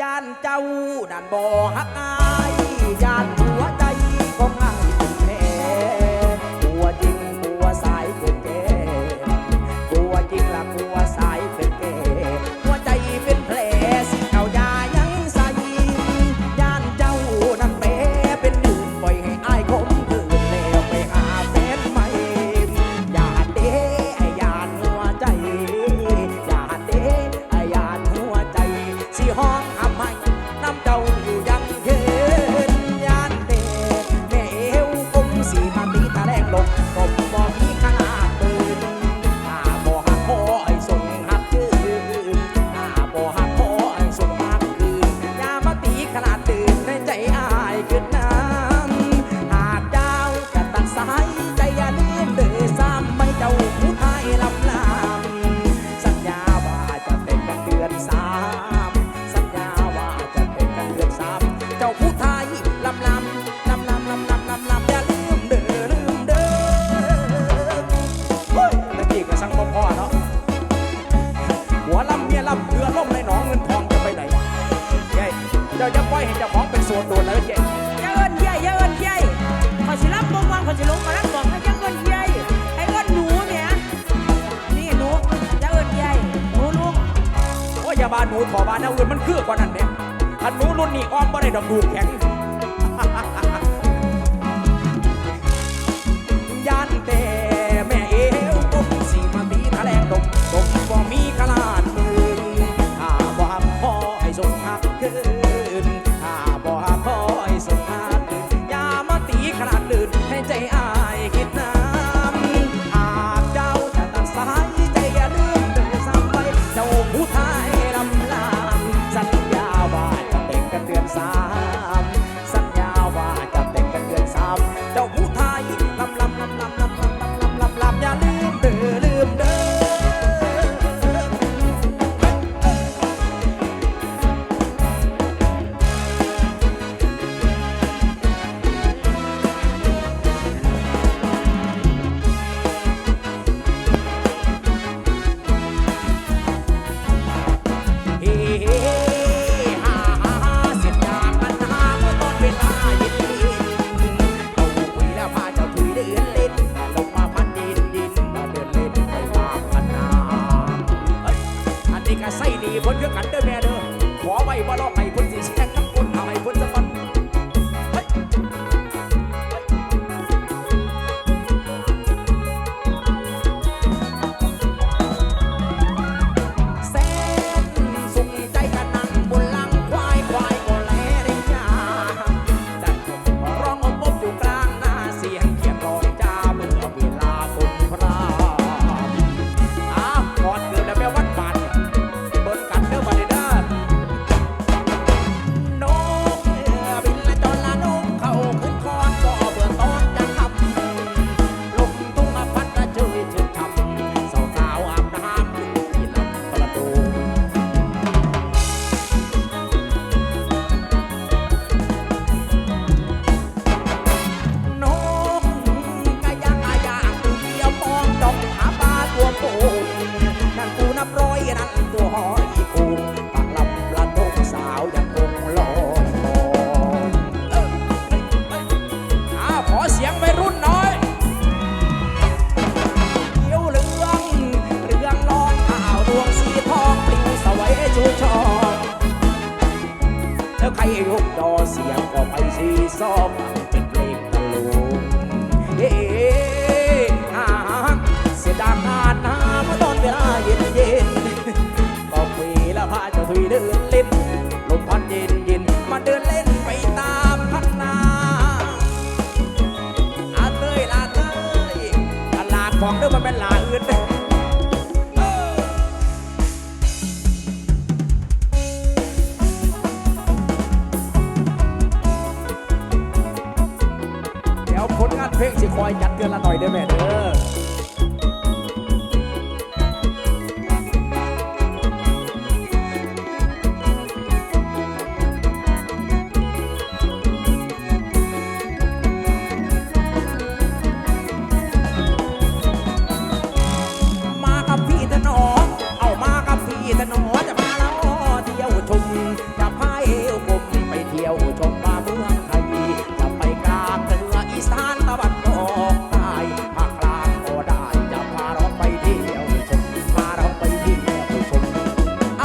ย่านเจ้านันบ่ฮักอายย่าน ยาบาลหนูถอบานเอาอื่นมันเคือกว่านั้นเนี่ยอันหนูรุ่นนี้อ้อมบ่ได้ดอกดูแข็งยันเต่แม่เอวกบสีมาตีแถลงดมดมบ่มีขะลาดมือถ้าบ่หักพอให้สงหักคืนถ้าบ่หักพอให้สงหักอย่ามาตีขนาดลื่นให้ใจอ อยจัดเกลือละหน่อยเด้อแม่เด้อ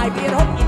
I'd be at home.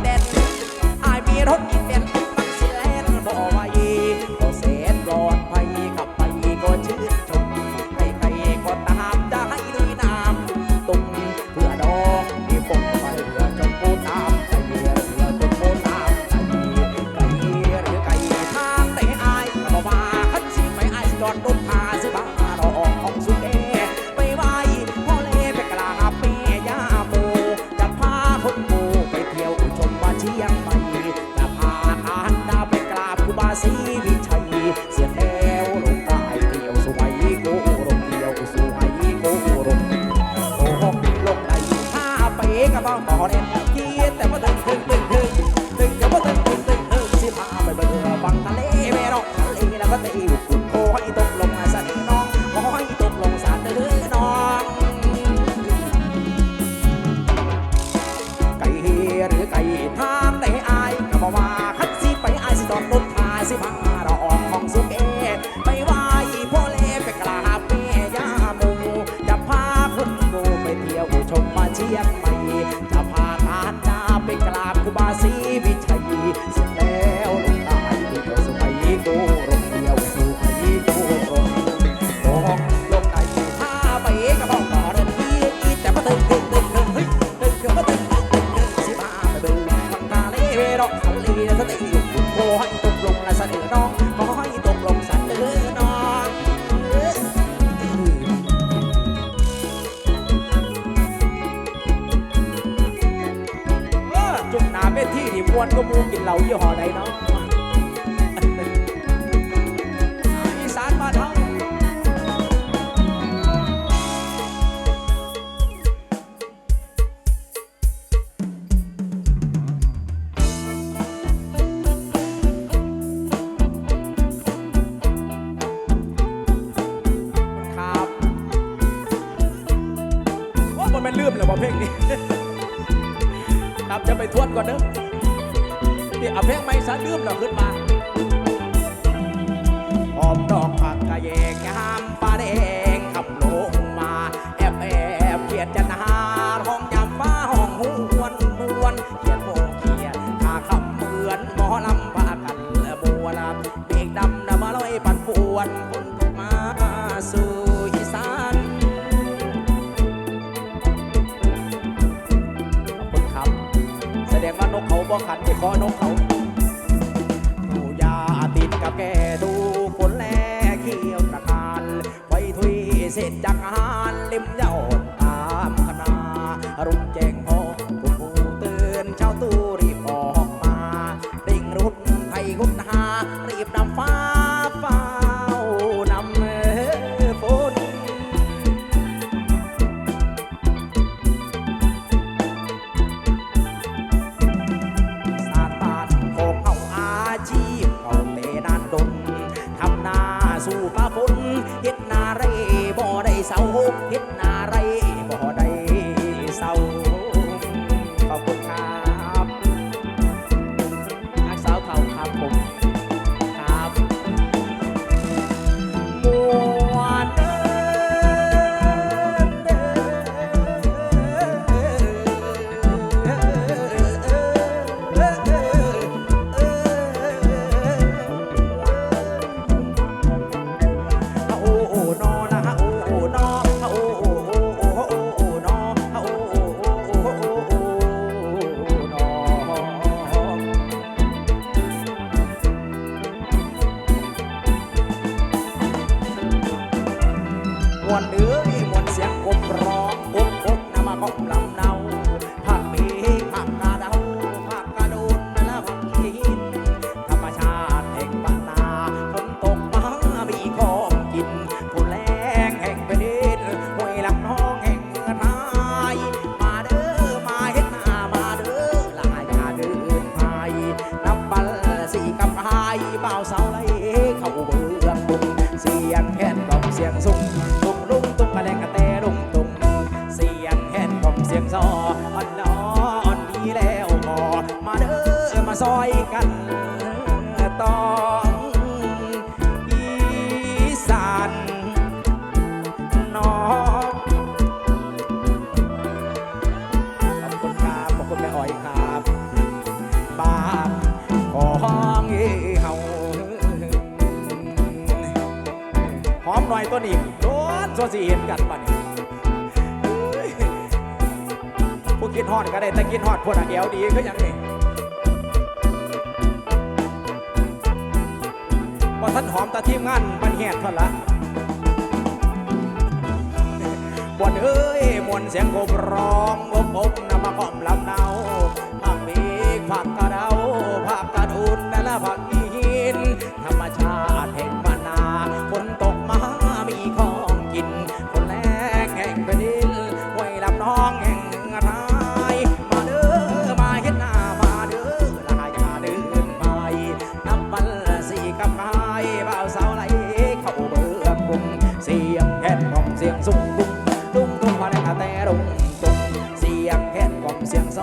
ครับจะไปทวนก่อนเด้อที่เอาเพลงไม่สะดืมเราขึ้นมาหอมดอกผักกะเยงงามฟ้าแดงขับลงมาแอบแอบเพียดจันาห้องยามฟ้าห้องหูวนนวนเกียดโมเกียดขาขับเหมือนหมอลำพากันแลบัวลำเบกดำนะมาลอยปันปวนคนมาสู่ บ่ขันไม่ขอนกเขาดูยาติดกับแกดูคนแลเขียวตะการไปทุยเสร็จจากงานลิมยอดตามคณารุ่งแจ้งพอ เสาหุบทิศนาไร วนเนื้อมีมวนเสียงกบร้องกบกบนำมาบกบลำเนาภาคมีภาคกาะเดาภาคกระโดนและภาคขีนธรรมชาติแห่งบ้านนาฝนตกมามีของกินผู้แรงแห่งประเทศห้วยลำน้องแห่งเมืองไทยมาเด้อมาเฮ็ดนามาเด้อลายาเดินไทยนับบัลสีกับไฮยเบาเสาไหลเข้าเบืองบุงเสียงแค่นกองเสียงสุ่ม อยตัวนี้โดนโซสีเห็นกันบัดนี้เฮ้ยผู้คิดฮอดก็ได้แต่คิดฮอดพวกน่ะเอวดีก็ยังนี่ว่าท่านหอมตาทีมงานมันแหกเท่าละบวนเอ้ยมวนเสียงโคบร้องอบอบนำมาก้อมลำเนา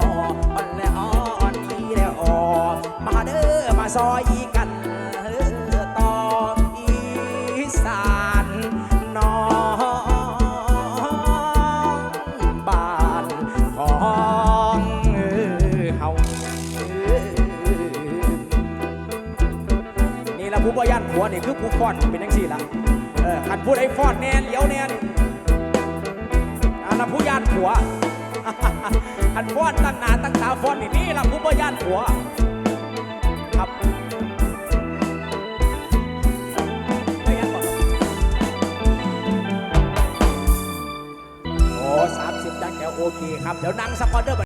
ออ่อนและอ่อนอีและอ่อมาเด้อมาซอยกันต่ออีสานน้องบ้านของเฮานี่ละผู้บ่ย่านผัวนี่คือผู้ฟ้อนเป็นจังซี่ล่ะเออคันผู้ใดฟ้อนแน่เลียวแน่นี่อันละผู้ย่านผัว ขันฟ้อนตั้งหนาตั้งตาฟ้อนนี่นี่ละผู้บ่ย่านหัว ครับโอ้สามสิบจังแถวโอเคครับ เดี๋ยวนั่งสักคอนเดอร์